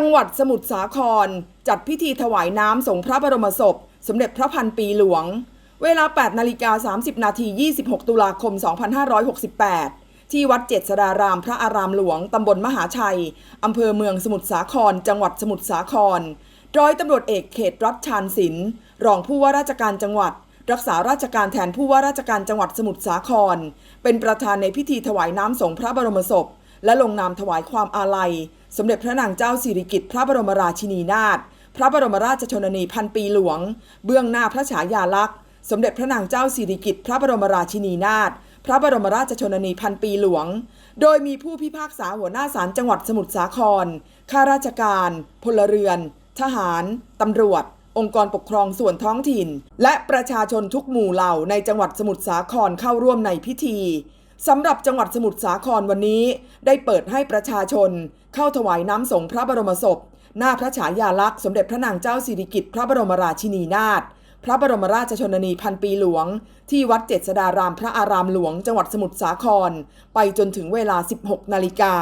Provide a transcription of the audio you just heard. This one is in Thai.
จังหวัดสมุทรสาคร จัดพิธีถวายน้ำส่งพระบรมศพ สมเด็จพระพันปีหลวง เวลา 8 นาฬิกา 30 นาที 26 ตุลาคม 2568 ที่วัดเจษฎารามพระอารามหลวง ตำบลมหาชัย อำเภอเมืองสมุทรสาคร จังหวัดสมุทรสาคร ร้อยตำรวจเอกเขตรัฐชานศิลป์รองผู้ว่าราชการจังหวัด รักษาราชการแทนผู้ว่าราชการจังหวัดสมุทรสาคร เป็นประธานในพิธีถวายน้ำส่งพระบรมศพ และลงนามถวายความอาลัย สมเด็จพระนางเจ้าสิริกิติ์พระบรมราชินีนาถพระบรมราชชนนีพันปีหลวง เบื้องหน้าพระฉายาลักษณ์ สมเด็จพระนางเจ้าสิริกิติ์พระบรมราชินีนาถพระบรมราชชนนีพันปีหลวง โดยมีผู้พิพากษาหัวหน้าศาลจังหวัดสมุทรสาครข้าราชการ พลเรือน ทหาร ตำรวจ องค์กรปกครองส่วนท้องถิ่น และประชาชนทุกหมู่เหล่าในจังหวัดสมุทรสาครเข้าร่วมในพิธี สำหรับจังหวัดสมุทรสาครวันนี้ ได้เปิดให้ประชาชน เข้าถวายน้ำสงพระบรมศพ หน้าพระฉายาลักษณ์สมเด็จพระนางเจ้าสิริกิติ์พระบรมราชินีนาถพระบรมราชชนนีพันปีหลวง ที่วัดเจษฎารามพระอารามหลวง จังหวัดสมุทรสาคร ไปจนถึงเวลา 16 นาฬิกา